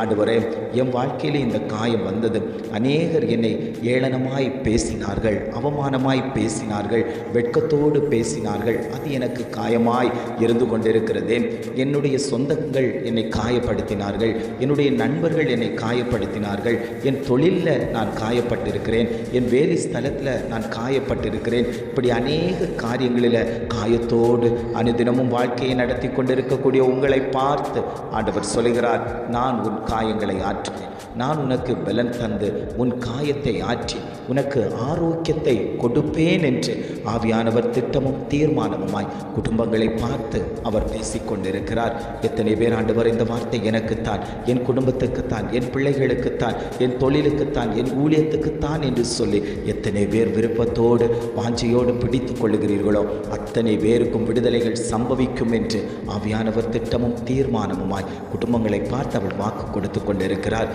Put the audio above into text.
ஆண்டவரே என் வாழ்க்கையில் இந்த காயம் வந்தது. அநேகர் என்னை ஏளனமாய் பேசினார்கள் அவமானமாய் பேசினார்கள் வெட்கத்தோடு பேசினார்கள். அது எனக்கு காயமாய் இருந்து கொண்டிருக்கிறதே. என்னுடைய சொந்தங்கள் என்னை காயப்படுத்தினார்கள் என்னுடைய நண்பர்கள் என்னை காயப்படுத்தினார்கள். என் தொழிலில் நான் காயப்பட்டிருக்கிறேன் என் வேலை ஸ்தலத்தில் நான் காயப்பட்டிருக்கிறேன். இப்படி அநேக காரியங்களில் காயத்தோடு அனுதினமும் வாழ்க்கையை நடத்தி கொண்டிருக்கக்கூடிய உங்களை பார்த்து ஆண்டவர் சொல்கிறார் நான் உன் காயங்களை ஆற்றுவேன். நான் உனக்கு பலன் தந்து உன் காயத்தை ஆற்றி உனக்கு ஆரோக்கியத்தை கொடுப்பேன் என்று ஆவியானவர் திட்டமும் தீர்மானமுமாய் குடும்பங்களை பார்த்து அவர் பேசிக்கொண்டிருக்கிறார். எத்தனை பேர் ஆண்டவர் இந்த வார்த்தை எனக்குத்தான் என் குடும்பத்துக்குத்தான் என் பிள்ளைகளுக்குத்தான் என் தொழிலுக்குத்தான் என் ஊழியத்துக்குத்தான் என்று சொல்லி எத்தனை பேர் விருப்பத்தோடு வாஞ்சையோடு பிடித்து கொள்ளுகிறீர்களோ அத்தனை பேருக்கும் விடுதலைகள் சம்பவிக்கும் என்று ஆவியானவர் திட்டமும் தீர்மானமுமாய் குடும்பங்களை பார்த்து அவள் வாக்கு கொடுத்து கொண்டிருக்கிறார்.